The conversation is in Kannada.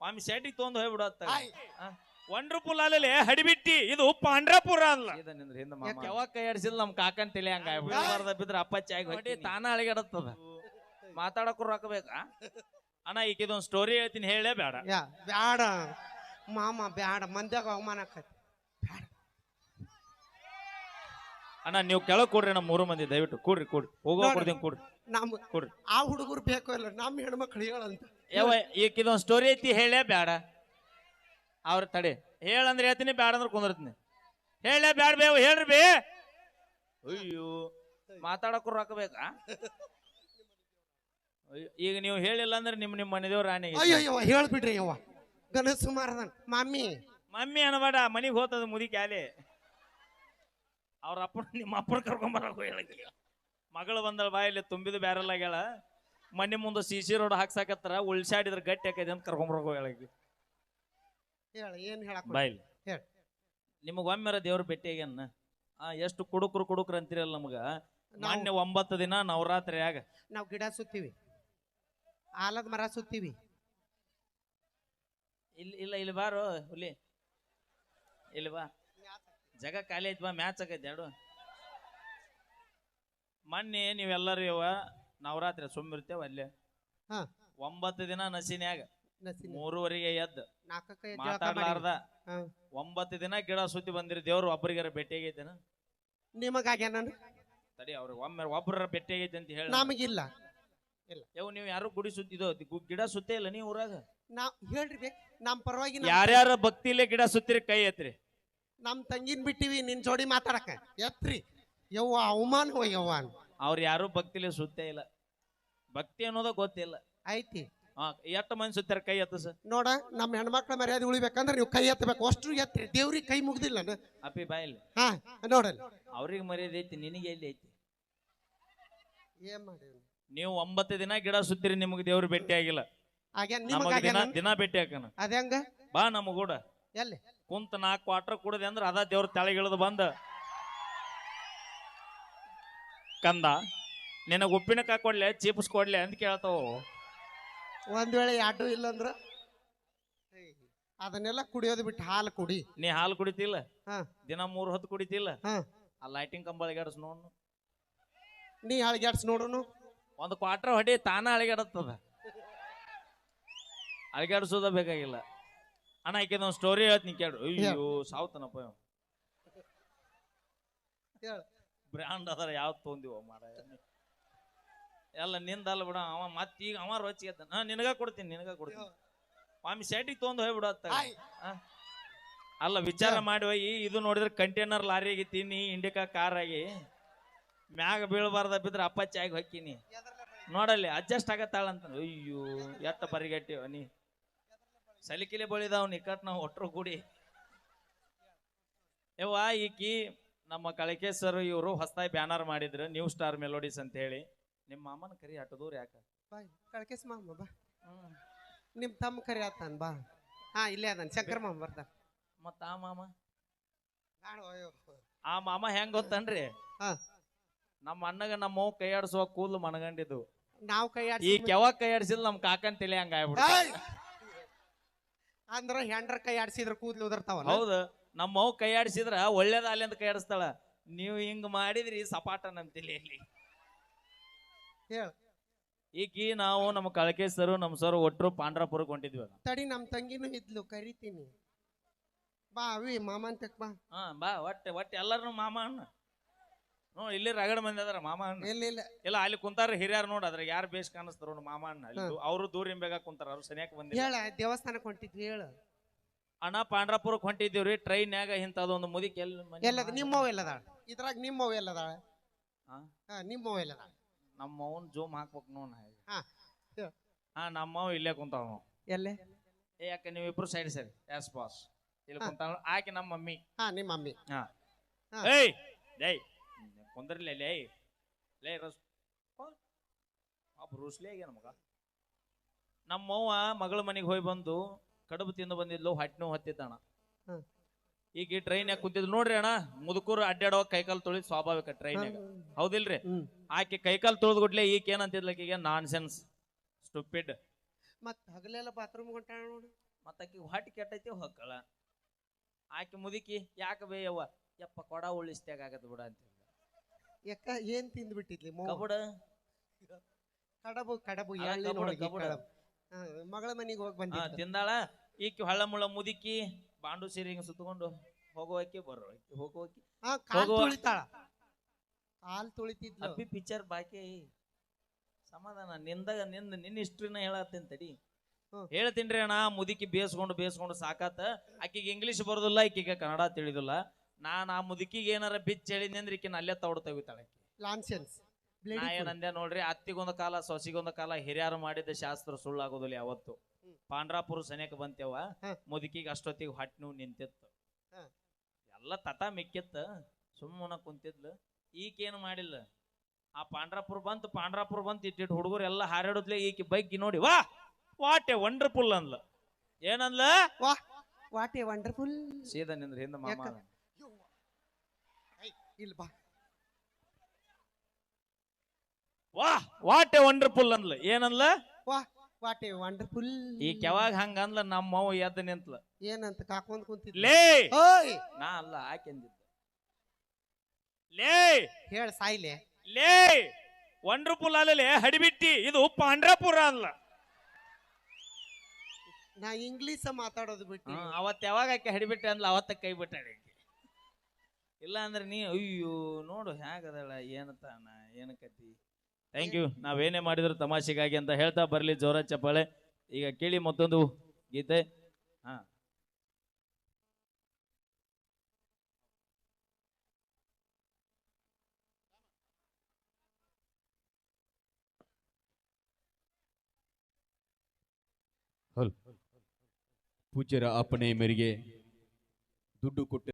ಸ್ವಾಮಿ ಶೆಟ್ಟಿಗೆ ತೊಗೊಂಡು ಹೋಗ್ಬಿಡತ್ತ. ವಂಡರ್ಫುಲ್ ಅಲ್ಲೇ ಹಡಿಬಿಟ್ಟಿ ಇದು ಪಾಂಡ್ರಪುರ ಅಲ್ಲ. ಇದ ನಿಂದ್ರ ಹಿಂದ ಯಾಕೆ ಯಾವಾಗ ಕೈ ಆಡಿಸಿಲ್ಲ ನಮ್ ಕಾಕನ್ ತಲೆ ಹಂಗ ಬಿದ್ರೆ ಬಿದ್ರ ಅಪ್ಪಚ್ಚಿ ಆಗಿ ಹೊಟ್ಟಿ ತಾನ ಅಳಿಗಾಡತ್ತದ ಮಾತಾಡಕ್ಕೂ ರೊಕ್ಕ ಬೇಕಾ ಅಣ್ಣ ಈಗ ಇದೊಂದು ಸ್ಟೋರಿ ಹೇಳ್ತೀನಿ ಹೇಳೇ ಬೇಡ. ಯಾ ಬ್ಯಾಡ. ಮಾಮ ಬ್ಯಾಡ. ಮಂದ್ಯಾಗ ಅವಮಾನ ಆಕತಿ. ಅಣ್ಣ ನೀವು ಕೆಳಗೆ ಕೊಡ್ರಿ ನಮ್ಮ ಮೂರು ಮಂದಿ ದಯವಿಟ್ಟು ಕೂಡ್ರಿ ಕೂಡ್ರಿ. ಹೋಗೋ. ಕೊಡ್ತೀನಿ ಕೂಡ್ರಿ. ನಮ್ ಕೊಡ್ರಿ. ಆ ಹುಡುಗರು ಬೇಕು ಇಲ್ಲ ನಮ್ಮ ಹೆಣ್ಮಕ್ಳು ಹೇಳಂತ ಯಾವ ಈಗ ಇದೊಂದು ಸ್ಟೋರಿ ಐತಿ ಹೇಳೇ ಬೇಡ ಅವ್ರ ತಡಿ. ಹೇಳಂದ್ರೆ ಹೇಳ್ತೀನಿ ಬೇಡ ಅಂದ್ರೆ ಕುಂದಿರ್ತೀನಿ. ಹೇಳೇ ಬೇಡ ಬೇವು ಹೇಳ್ರಿ ಬೇ. ಅಯ್ಯೋ ಮಾತಾಡಕ್ಕೂ ರೊಕ್ಕ ಬೇಕಾ? ಅಯ್ಯೋ, ಈಗ ನೀವು ಹೇಳಿಲ್ಲ ಅಂದ್ರೆ ನಿಮ್ ನಿಮ್ಮ ಮನೆದೇವ್ರ ರಾಣಿ ಅಯ್ಯೋ ಯವ್ವ ಹೇಳ್ಬಿಡ್ರಿ ಯವ್ವ. ಗನಸು ಮಾರದನ್ ಮಮ್ಮಿ. ಮಮ್ಮಿ ಅನ್ಬೇಡ ಮನಿಗ್ ಹೋತದ ಮುದಿ ಕ್ಯಾಲೆ. ಅವ್ರ ಅಪ್ಪ ನಿಮ್ಮ ಅಪ್ಪನ ಕರ್ಕೊಂಬರಕ್ ಹೇಳಕ್ಕೆ ಮಗಳು ಬಂದಳ ಬಾಯಲ್ಲಿ ತುಂಬಿದ ಬ್ಯಾರಲ್ ಆಗ್ಯಾಳ. ಮನೆ ಮುಂದೆ ಸಿ ಸಿ ರೋಡ್ ಹಾಕ್ಸಾಕತ್ತಾರ ಉಳ್ಸಾಡಿದ್ರ ಗಟ್ಟಿ ಹಾಕೈತಿ ಅಂತ ಕರ್ಕೊಂಬರಕ್ ಹೇಳಕ್ಕೆ ಹೇಳ ಏನ್ ಹೇಳಕ್ ಹೇಳ್. ನಿಮಗೆ ಒಮ್ಮೆರ ದೇವ್ರ ಭೇಟಿ ಆಗ್ಯನ್ನ ಆ ಎಷ್ಟು ಕುಡುಕ್ರು ಕುಡುಕ್ರು ಅಂತೀರಲ್ಲ ನಮಗ? ಮೊನ್ನೆ ಒಂಬತ್ತು ದಿನ ನವರಾತ್ರಿಯಾಗ ನಾವು ಗಿಡ ಸುತ್ತೀವಿ. ಆಲದ ಮರ ಸುತ್ತೀವಿ. ಇಲ್ಲಿ ಇಲ್ಲ ಇಲ್ಲಿ ಬಾರೋ ಹುಲಿ. ಇಲ್ಲಿ ಬಾ. ಜಗ ಖಾಲಿ ಐತಿ ಬಾ ಮ್ಯಾಚ್ ಆಗೈತಿ ಎರಡು. ಮೊನ್ನೆ ನೀವೆಲ್ಲರೂ ಇವ ನವರಾತ್ರಿ ಸುಮ್ಮಿರ್ತೇವ ಅಲ್ಲೇ? ಹಾ. ಒಂಬತ್ತು ದಿನ ನಸಿನ್ಯಾಗ. ನಸಿನ ಮೂರುವರೆಗೆ ಎದ್ದು. ನಾಲ್ಕಕ್ಕ ಎದ್ದು ಜಳಕ ಮಾಡಿ. ಮಾತಾಡ್ಲಾರ್ದ. ಹಾ. ಒಂಬತ್ತು ದಿನ ಗಿಡ ಸುತ್ತಿ ಬಂದಿರಿ ದೇವ್ರು ಒಬ್ಬರಿಗಾರ ಭೇಟಿ ಆಗೈತೇನ ನಿಮಗಾಗ್ಯ ನಾನು? ತಡಿ ಅವ್ರಿಗೆ ಒಮ್ಮೆ ಒಬ್ಬರ ಭೇಟಿ ಆಗೈತಿ ಅಂತ ಹೇಳಿ. ನಮಗಿಲ್ಲ. ಯವ್ ನೀವು ಯಾರು ಗುಡಿ ಸುತ್ತಿದೋ ಗು- ಗಿಡ ಸುತ್ತೇ ಇಲ್ಲ ನೀವು ಊರಾಗ? ನಾವ್ ಹೇಳ್ರಿ ಬೇ ನಮ್ ಪರವಾಗಿ ಯಾರ್ಯಾರ ಭಕ್ತಿ ಭಕ್ತಿಲೇ ಗಿಡ ಸುತ್ತಿರಿ ಕೈ ಎತ್ರಿ. ನಮ್ ತಂಗಿನ್ ಬಿಟ್ಟಿವಿ ನಿನ್ ಜೋಡಿ ಮಾತಾಡಕ. ಎತ್ರಿ. ಯವ್ವ ಅವಮಾನ ಯವ್ವ ಅವ್ರ ಯಾರು ಭಕ್ತಿಲೇ ಸುತ್ತೇ ಇಲ್ಲ. ಭಕ್ತಿ ಅನ್ನೋದ ಗೊತ್ತಿಲ್ಲ. ಐತಿ ಹಾ ಎಷ್ಟು ಮಂದಿ ಸುತ್ತಾರ ಕೈ ಎತ್ತ ಸರ್ ನೋಡ ನಮ್ಮ ಹೆಣ್ಮಕ್ಳ ಮರ್ಯಾದೆ ಉಳಿಬೇಕಂದ್ರೆ ನೀವು ಕೈ ಎತ್ತಬೇಕು. ಅಷ್ಟು ಎತ್ತಿ ದೇವ್ರಿಗೆ ಕೈ ಮುಗ್ದಿಲ್ಲ ಅಪ್ಪಿ ಬಾಯಲ್ಲಿ ಹಾ ನೋಡಲ್ಲ. ಅವ್ರಿಗೆ ಮರ್ಯಾದೆ ಐತಿ ನಿನಗೆ ಎಲ್ಲಿ ಐತಿ? ಏನ್ ಮಾಡಿ ನೀವು ಒಂಬತ್ತು ದಿನ ಗಿಡ ಸುತ್ತಿರಿ ನಿಮಗೆ ದೇವ್ರು ಭೇಟಿ ಆಗಿಲ್ಲ. ಹಾಗೆ ನಮಗ್ ದಿನ ದಿನ ಭೇಟಿ ಹಾಕನ. ಹೆಂಗ? ಬಾ ನಮಗೂಡ ಎಲ್ಲಿ? ಕುಂತ ನಾಲ್ಕು ಕ್ವಾರ್ಟರ್ ಕುಡದೆ ಅಂದ್ರೆ ಅದ ದೇವ್ರ ತೆಳಗಿಳಿದು ಬಂದ. ಕಂದ ನಿನ್ನ ಉಪ್ಪಿನಕಾಯಿ ಕೊಡ್ಲೆ ಚೀಪ್ಸ್ ಕೊಡ್ಲೆ ಅಂತ ಕೇಳ್ತಾವ. ಒಂದ್ ವೇಳೆ ಯಾಟು ಇಲ್ಲಂದ್ರ? ಅದನ್ನೆಲ್ಲ ಕುಡಿಯೋದು ಬಿಟ್ಟು ಹಾಲು ಕುಡಿ. ನೀ ಹಾಲು ಕುಡಿತಿಲ್ಲ? ಹಾ. ದಿನ ಮೂರ್ ಹೊತ್ತು ಕುಡಿತಿಲ್ಲ? ಹಾ. ಆ ಲೈಟಿಂಗ್ ಕಂಬ ಅಳಿಗಾಡ್ಸ್ ನೋಡು ನೀ ಹಳಿಗ್ಯಾಡ್ಸ್ ನೋಡುನು? ಒಂದು ಕ್ವಾರ್ಟರ್ ಹೊಡಿ ತಾನ ಅಳಿಗಾಡತ್ತದ. ಅಳಿಗಾಡ್ಸೋದ ಬೇಕಾಗಿಲ್ಲ. ಅಣ್ಣ ಆಕೆ ಒಂದು ಸ್ಟೋರಿ ಹೇಳ್ತೀನಿ ಕೇಳು. ಅಯ್ಯೋ ಸಾವ್ತನಪ್ಪ ಇವ. ಹೇಳು. ಬ್ರ್ಯಾಂಡ್ ಅದರ ಯಾವ್ದು ತೊಂದಿವ ಮಾರ ಎಲ್ಲ ನಿಂದಲ್ಲ ಬಿಡ ಅವ ಮತ್ ಈಗ ಅವ ರೊಚ್ಚಿಗೆ ಹಾ ನಿನಗ ಕೊಡ್ತೀನಿ ನಿನಗ ಕೊಡ್ತೀನಿ. ಮಾಮಿ ತೊಗೊಂಡು ಹೋಗ್ಬಿಡತ್ತ ಆಯ್. ಅಲ್ಲ ವಿಚಾರ ಮಾಡಿ ಹೋಗಿ ಇದು ನೋಡಿದ್ರೆ ಕಂಟೈನರ್ ಲಾರಿಗೆ ತಿನ್ನಿ ಇಂಡಿಕಾ ಕಾರ್ ಆಗಿ. ಮ್ಯಾಗ ಬೀಳಬಾರ್ದ ಬಿದ್ರೆ ಅಪ್ಪಚ್ಚಿ ಆಗಿ ಹೊಕ್ಕಿನಿ. ನೋಡಲ್ಲಿ ಅಡ್ಜಸ್ಟ್ ಆಗತ್ತಾಳಂತ ಅಯ್ಯೋ ಎತ್ತ ಪರಿಗಟ್ಟಿವ ನೀ. ಸಲಿಕಿಲೆ ಬಳಿದವ್ ನಿಕಟ್ ನಾವು ಒಟ್ರು ಕೂಡಿ ಯವ್ವ ಈಕಿ ನಮ್ಮ ಕಳಕೆ ಸರ್ ಇವರು ಹೊಸದಾಗಿ ಬ್ಯಾನರ್ ಮಾಡಿದ್ರು ನ್ಯೂ ಸ್ಟಾರ್ ಮೆಲೋಡೀಸ್ ಅಂತ ಹೇಳಿ ನಿಮ್ಮ ಮಾಮನ ಕರಿ ದೂರ ಯಾಕ? ಬಾ ಕಳ್ಕೆಸ್ ಮಾಮ ಬಾ. ನಿಮ್ಮ ತಮ್ಮ ಕರಿ ಆತಾನ ಬಾ. ಹಾ ಇಲ್ಲೇ ಅದಾನ ಶಂಕರ ಮಾಮ ಬರ್ತಾನ ಮತ್ತ ಆ ಮಾಮ? ಬ್ಯಾಡ ಅಯ್ಯೋ. ಆ ಮಾಮ ಹೆಂಗ್ ಗೊತ್ತನ್ರಿ? ಹಾ. ನಮ್ಮ ಅಣ್ಣಗ ನಮ್ಮ ಅವ್ವ ಕೈ ಆಡಿಸುವ ಕೂದಲು ಮನಗಂಡಿದ್ದು. ನಾವು ಕೈ ಈ ಆಡ್ಸಿ ಕೆವಾಗ ಕೈ ಆಡಿಸಿಲ್ಲ ನಮ್ ಕಾಕನ್ ತಲೆ ಹಂಗ ಆಗ್ಬಿಡ್ತು! ಅಂದ್ರ ಹೆಂಡ್ರ ಕೈ ಆಡಿಸಿದ್ರ ಕೂದ್ಲು ಉದರ್ತಾವ ಹೌದು. ನಮ್ಮ ಅವ್ ಕೈ ಆಡಿಸಿದ್ರ ಒಳ್ಳೇದಾಲಿ ಅಂತ ಕೈ ಆಡಿಸ್ತಾಳ. ನೀವು ಹಿಂಗ್ ಮಾಡಿದ್ರಿ ಸಪಾಟ ನಮ್ ತಲೆಯಲ್ಲಿ. ಹೇಳ. ಈಕಿ ನಾವು ನಮ್ಮ ಕಳಕೆ ಸರ್ ನಮ್ಮ ಸರ್ ಒಟ್ರು ಪಾಂಡ್ರಾಪುರಕ್ಕೆ ಹೊಂಟಿದ್ವಿ ತಡಿ ನಮ್ ತಂಗಿನೂ ಇದ್ಲು ಕರಿತೀನಿ. ಬಾ ಅವಿ ಮಾಮ ಅಂತ ಬಾ. ಹಾ ಬಾ ಒಟ್ಟೆ ಒಟ್ಟೆ ಎಲ್ಲಾರು ಮಾಮ ಅಣ್ಣ. ಹ್ಞೂ ಇಲ್ಲಿ ರಗಡ್ ಮಂದಿ ಅದಾರ ಮಾಮ ಅಣ್ಣ. ಇಲ್ಲ ಇಲ್ಲ. ಇಲ್ಲ ಅಲ್ಲಿ ಕುಂತಾರ ಹಿರಿಯರ್ ನೋಡ್ ಅದ್ರ ಯಾರು ಬೇಸ್ ಕಾಣಿಸ್ತಾರ ನೋಡು ಮಾಮ ಅಣ್ಣ. ಅಲ್ಲಿ ಅವರು ದೂರ ಬೇಗ ಕುಂತಾರ ಅವ್ರು ಸನಿಯಾಕ ಬಂದಿಲ್ಲ. ಹೇಳ ದೇವಸ್ಥಾನಕ್ಕೆ ಹೊಂಟಿದ್ವಿ ಹೇಳ. ಅಣ್ಣ ಪಾಂಡ್ರಾಪುರಕ್ಕೆ ಹೊಂಟಿದ್ದೀವ್ರಿ ಟ್ರೈನ್ಯಾಗ ಇಂಥದೊಂದು ಮುದಿಕ್ ಎಲ್ಲಿ ಮುದಿ ಎಲ್ಲದ ನಿಮ್ಮ ಎಲ್ಲದಾಳ ಇದ್ರಾಗ ನಿಮ್ಮವ್ ಎಲ್ಲದಾಳ ಹಾ? ಹಾ ನಿಮ್ಮವ್ ಎಲ್ಲದಾಳ ನಮ್ಮ ಅವನ್ ಜೂಮ್ ಹಾಕ್ಬೇಕು ನೋಡ್. ಹಾ. ಹಾ ನಮ್ಮವ್ ಇಲ್ಲೇ ಕುಂತಾವ ಎಲ್ಲೇ? ಏ ಯಾಕೆ ನೀವು ಇಬ್ರು ಸೈಡ್ ಸರಿ? ಎಸ್ ಬಾಸ್ ಇಲ್ಲಿ ಕುಂತಾವ ಆಕೆ ನಮ್ಮ ಮಮ್ಮಿ. ಹಾ ನಿಮ್ಮ ಮಮ್ಮಿ. ಹಾ. ಏಯ್ ಏಯ್ ಕುಂದ್ರಲೇ ಲೇ. ಲೇ ರಸ್. ಅಪ್ಪ ರೂಸ್ಲೇ ಆಗ್ಯ ನಮಗ ನಮ್ಮವ್ವ ಮಗಳ ಮನೆಗೆ ಹೋಗಿ ಬಂದು ಕಡುಬು ತಿಂದು ಬಂದಿದ್ಲು ಹೊಟ್ಟೆ ನೋವು ಈಗ ಈ ಟ್ರೈನ್ ಯಾಕೆ ಕುಂತಿದ್ಲು ನೋಡ್ರಿ ಅಣ್ಣ ಮುದುಕೂರು ಅಡ್ಡಾಡೋ ಕೈಕಾಲು ತೊಳಿ ಸ್ವಾಭಾವಿಕ ಟ್ರೈನ್ಯಾಗ ಹೌದಿಲ್ರಿ? ಆಕೆ ಕೈಕಾಲು ತೊಳೆದು ಗುಡ್ಲೆ ಈಕೆ ಏನಂತಿದ್ಲ ಈಗ ನಾನ್ ಸೆನ್ಸ್ ಸ್ಟುಪಿಡ್ ಮತ್ ಹಗಲೆಲ್ಲ ಬಾತ್ರೂಮ್ ಹೊಂಟಾಳ ನೋಡಿ. ಮತ್ತ ಆಕಿ ಹೊಟ್ಟಿ ಕೆಟ್ಟೈತಿ ಹೊಕ್ಕಳ. ಆಕೆ ಮುದುಕಿ ಯಾಕೆ ಬೇಯವ್ವ ಯಪ್ಪ ಕೊಡ ಉಳಿಸ್ತೇಗ ಆಗತ್ ಬಿಡ ಅಂತ ಯಾಕ ಏನ್ ತಿಂದ್ಬಿಟ್ಟಿದ್ಲಿ ಕಬಡ. ಕಡಬು ಕಡಬು ಎಳ್ಳಿನ ಕಡಬು. ಮಗಳ ಮನೆಗೆ ಹೋಗಿ ಬಂದ ತಿಂದಾಳ? ಈಕಿ ಹಳ್ಳ ಮುಳ್ಳ ಮುದುಕಿ ಬಾಂಡು ಸೀರೆ ಹಿಂಗ ಸುತ್ತಕೊಂಡು ಹೋಗೋಕೆ ಬರೋಕೆ ಹೋಗೋಕೆ ಕಾಲ್ ತುಳಿತಾಳ. ಕಾಲ್ ತುಳಿತಿದ್ಲು. ಅಪ್ಪಿ ಪಿಕ್ಚರ್ ಬಾಕಿ. ಸಮಾಧಾನ ನಿಂದಾಗ ನಿಂದ ನಿನ್ನ ಹಿಸ್ಟ್ರಿನ ಹೇಳತ್ತೇನ್ ತಡಿ. ಹೇಳ್ತೀನಿ ಅಣ್ಣ ಮುದುಕಿ ಬೇಸ್ಕೊಂಡು ಬೇಸ್ಕೊಂಡು ಸಾಕಾತ. ಆಕಿಗೆ ಇಂಗ್ಲಿಷ್ ಬರೋದಿಲ್ಲ ಈಕಿಗೆ ಕನ್ನಡ ತಿಳಿದಿಲ್ಲ. ನಾನ್ ಆ ಮುದುಕಿಗೆ ಏನಾರ ಬಿಚ್ಚ ಹೇಳಿದ್ನಿ ಅಂದ್ರೆ ಈಕಿನ ಅಲ್ಲೇ ತೌಡ್ ತೆಗಿತಾಳೆ. ಲಾನ್ಸೆನ್ಸ್ ನಾ ಏನಂದೆ ನೋಡ್ರಿ ಅತ್ತಿಗೊಂದು ಕಾಲ ಸೊಸಿಗೊಂದು ಕಾಲ ಹಿರಿಯರು ಮಾಡಿದ ಶಾಸ್ತ್ರ ಸುಳ್ಳಾಗೋದಿಲ್ಲ ಯಾವತ್ತು. ಪಾಂಡ್ರಾಪುರ ಸನೇಕ ಬಂತೇವ ಹ. ಮುದುಕಿಗೆ ಅಷ್ಟೊತ್ತಿಗೆ ಹೊಟ್ಟೆ ನೋವು ನಿಂತಿತ್ತು. ಹ. ಎಲ್ಲ ತತ ಮಿಕ್ಕಿತ್ತ ಸುಮ್ಮನ ಕುಂತಿದ್ಲು. ಈಕೇನು ಮಾಡಿಲ್ಲ? ಆ ಪಾಂಡ್ರಾಪುರ ಬಂತು ಪಾಂಡ್ರಾಪುರ ಬಂತು ಇಟ್ಟಿಟ್ಟು ಹುಡುಗರು ಎಲ್ಲ ಹಾರಾಡುದ್ಲೆ ಈಕಿ ಬೈಕ್ ನೋಡಿ ವಾ ವಾಟ್ ಎ ವಂಡರ್ಫುಲ್ ಅಂದ್ಲ. ಏನಂದ್ಲ? ವಾ ವಾಟ್ ಎ ವಂಡರ್ಫುಲ್. ಸೀದಾ ನಿಂದ್ರ ಹಿಂದ ಮಾಮ. ಯಾಕ? ಇಲ್ಲ ಬಾ. ವಾ ವಾಟ್ ಎ ವಂಡರ್ಫುಲ್ ಅಂದ್ಲ. ಏನಂದ್ಲ? ವಾ ವಾಟ್ ಎ ವಂಡರ್ಫುಲ್ ಈ ಕೆವಾಗ ಹಂಗ ಅಂದ್ಲ? ನಮ್ಮ ಅವ್ವ ಎದ್ದು ನಿಂತ್ಲ. ಏನಂತ ಕಾಕೊಂಡ್ ಕುಂತಿದ್ಲ? ಲೇ! ಓಯ್! ನಾ ಅಲ್ಲ ಆಕೆಂದಿದ್ದ ಲೇ! ಹೇಳ ಸಾಯ್ಲೆ. ಲೇ! ವಂಡರ್ಫುಲ್ ಅಲ್ಲಲೆ ಹಡಿಬಿಟ್ಟಿ. ಇದು ಪಾಂಡ್ರಾಪುರ ಅಂದ್ಲ. ನಾ ಇಂಗ್ಲಿಷ್ ಮಾತಾಡೋದು ಬಿಟ್ಟು. ಅವತ್ತ ಯಾವಾಗ ಆಕೆ ಹಡಿಬಿಟ್ಟೆ ಅಂದ್ಲ ಅವತ್ತ ಕೈ ಬಿಟ್ಟಾಳೆ ಇಲ್ಲ ಅಂದ್ರೆ ನೀ ಅಯ್ಯೋ ನೋಡು ಹೇಗದಳ ಏನತಾನ ಏನ ಕತಿ ಥ್ಯಾಂಕ್ ಯು ನಾವೇನೇ ಮಾಡಿದ್ರು ತಮಾಷೆಗಾಗಿ ಅಂತ ಹೇಳ್ತಾ ಬರಲಿ ಜೋರ ಚಪ್ಪಾಳೆ. ಈಗ ಕೇಳಿ ಮತ್ತೊಂದು ಗೀತೆ. ಹಾ. ಪೂಜ್ಯರ ಅಪ್ಪಣೆ ಮೇರೆಗೆ ದುಡ್ಡು ಕೊಟ್ಟು